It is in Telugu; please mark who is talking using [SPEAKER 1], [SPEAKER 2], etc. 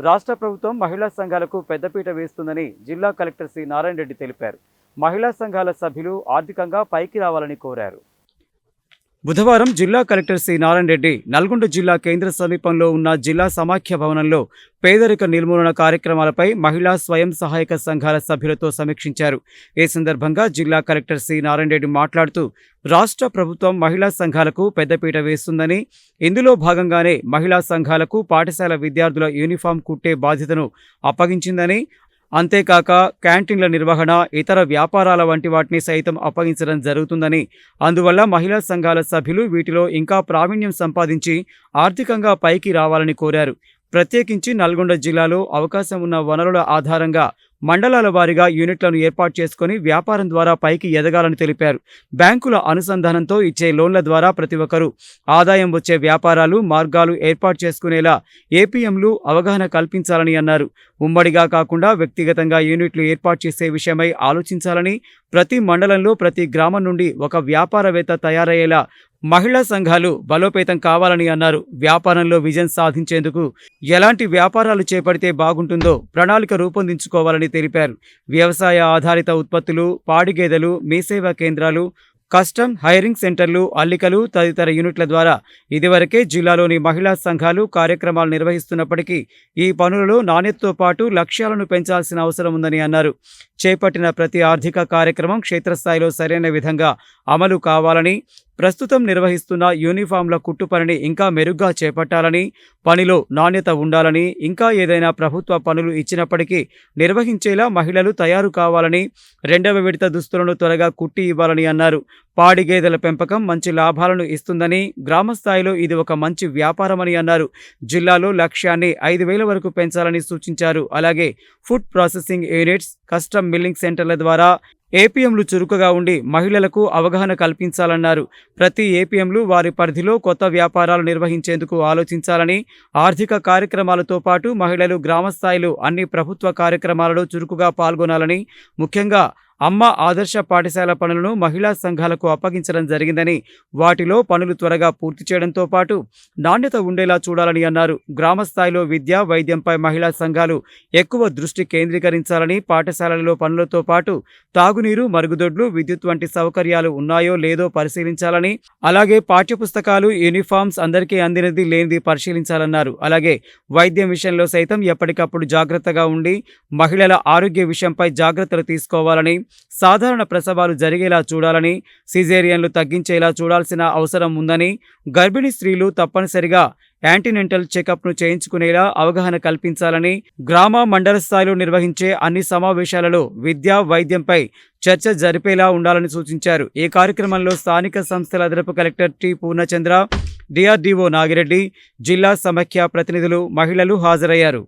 [SPEAKER 1] రాష్ట్ర ప్రభుత్వం మహిళా సంఘాలకు పెద్దపీట వేస్తుందని జిల్లా కలెక్టర్ సి నారాయణ రెడ్డి తెలిపారు. మహిళా సంఘాల సభ్యులు ఆర్థికంగా పైకి రావాలని కోరారు. బుధవారం జిల్లా కలెక్టర్ సి నారాయణ రెడ్డి నల్గొండ జిల్లా కేంద్ర సమీపంలో ఉన్న జిల్లా సమాఖ్య భవనంలో పేదరిక నిర్మూలన కార్యక్రమాలపై మహిళా స్వయం సహాయక సంఘాల సభ్యులతో సమీక్షించారు. ఈ సందర్భంగా జిల్లా కలెక్టర్ సి నారాయణ రెడ్డి మాట్లాడుతూ రాష్ట్ర ప్రభుత్వం మహిళా సంఘాలకు పెద్దపీట వేస్తుందని ఇందులో భాగంగానే మహిళా సంఘాలకు పాఠశాల విద్యార్థుల యూనిఫామ్ కుట్టే బాధ్యతను అప్పగించిందని అంతేకాక క్యాంటీన్ల నిర్వహణ ఇతర వ్యాపారాల వంటి వాటిని సైతం అప్పగించడం జరుగుతుందని అందువల్ల మహిళా సంఘాల సభ్యులు వీటిలో ఇంకా ప్రావీణ్యం సంపాదించి ఆర్థికంగా పైకి రావాలని కోరారు. ప్రత్యేకించి నల్గొండ జిల్లాలో అవకాశం ఉన్న వనరుల ఆధారంగా మండలాల వారీగా యూనిట్లను ఏర్పాటు చేసుకుని వ్యాపారం ద్వారా పైకి ఎదగాలని తెలిపారు. బ్యాంకుల అనుసంధానంతో ఇచ్చే లోన్ల ద్వారా ప్రతి ఒక్కరూ ఆదాయం వచ్చే వ్యాపారాలు మార్గాలు ఏర్పాటు చేసుకునేలా ఏపీఎంలు అవగాహన కల్పించాలని అన్నారు. ఉమ్మడిగా కాకుండా వ్యక్తిగతంగా యూనిట్లు ఏర్పాటు చేసే విషయమై ఆలోచించాలని ప్రతి మండలంలో ప్రతి గ్రామం నుండి ఒక వ్యాపారవేత్త తయారయ్యేలా మహిళా సంఘాలు బలోపేతం కావాలని అన్నారు. వ్యాపారంలో విజయం సాధించేందుకు ఎలాంటి వ్యాపారాలు చేపడితే బాగుంటుందో ప్రణాళిక రూపొందించుకోవాలని తెలిపారు. వ్యవసాయ ఆధారిత ఉత్పత్తులు పాడిగేదెలు మీసేవా కేంద్రాలు కస్టమ్ హైరింగ్ సెంటర్లు అల్లికలు తదితర యూనిట్ల ద్వారా ఇదివరకే జిల్లాలోని మహిళా సంఘాలు కార్యక్రమాలు నిర్వహిస్తున్నప్పటికీ ఈ పనులలో నాణ్యతతో పాటు లక్ష్యాలను పెంచాల్సిన అవసరం ఉందని అన్నారు. చేపట్టిన ప్రతి ఆర్థిక కార్యక్రమం క్షేత్రస్థాయిలో సరైన విధంగా అమలు కావాలని ప్రస్తుతం నిర్వహిస్తున్న యూనిఫామ్ల కుట్టు పనిని ఇంకా మెరుగ్గా చేపట్టాలని పనిలో నాణ్యత ఉండాలని ఇంకా ఏదైనా ప్రభుత్వ పనులు ఇచ్చినప్పటికీ నిర్వహించేలా మహిళలు తయారు కావాలని రెండవ విడత దుస్తులను త్వరగా కుట్టి ఇవ్వాలని అన్నారు. పాడి గేదెల పెంపకం మంచి లాభాలను ఇస్తుందని గ్రామ స్థాయిలో ఇది ఒక మంచి వ్యాపారమని అన్నారు. జిల్లాలో లక్ష్యాన్ని ఐదు వేల వరకు పెంచాలని సూచించారు. అలాగే food processing units custom milling సెంటర్ల ద్వారా ఏపీఎంలు చురుకుగా ఉండి మహిళలకు అవగాహన కల్పించాలన్నారు. ప్రతి ఏపీఎంలు వారి పరిధిలో కొత్త వ్యాపారాలు నిర్వహించేందుకు ఆలోచించాలని ఆర్థిక కార్యక్రమాలతో పాటు మహిళలు గ్రామస్థాయిలో అన్ని ప్రభుత్వ కార్యక్రమాలలో చురుకుగా పాల్గొనాలని ముఖ్యంగా అమ్మ ఆదర్శ పాఠశాల పనులను మహిళా సంఘాలకు అప్పగించడం జరిగిందని వాటిలో పనులు త్వరగా పూర్తి చేయడంతో పాటు నాణ్యత ఉండేలా చూడాలని అన్నారు. గ్రామ స్థాయిలో విద్య వైద్యంపై మహిళా సంఘాలు ఎక్కువ దృష్టి కేంద్రీకరించాలని పాఠశాలలలో పనులతో పాటు తాగునీరు మరుగుదొడ్లు విద్యుత్ వంటి సౌకర్యాలు ఉన్నాయో లేదో పరిశీలించాలని అలాగే పాఠ్యపుస్తకాలు యూనిఫామ్స్ అందరికీ అందినది లేనిది పరిశీలించాలన్నారు. అలాగే వైద్యం విషయంలో సైతం ఎప్పటికప్పుడు జాగ్రత్తగా ఉండి మహిళల ఆరోగ్య విషయంపై జాగ్రత్తలు తీసుకోవాలని సాధారణ ప్రసవాలు జరిగేలా చూడాలని సిజేరియన్లు తగ్గించేలా చూడాల్సిన అవసరం ఉందని గర్భిణీ స్త్రీలు తప్పనిసరిగా యాంటీనెంటల్ చెకప్ను చేయించుకునేలా అవగాహన కల్పించాలని గ్రామ మండల స్థాయిలో నిర్వహించే అన్ని సమావేశాలలో విద్య వైద్యంపై చర్చ జరిపేలా ఉండాలని సూచించారు. ఈ కార్యక్రమంలో స్థానిక సంస్థల అదనపు collector T Purnachandra DRDO Nagireddy జిల్లా సమాఖ్య ప్రతినిధులు మహిళలు హాజరయ్యారు.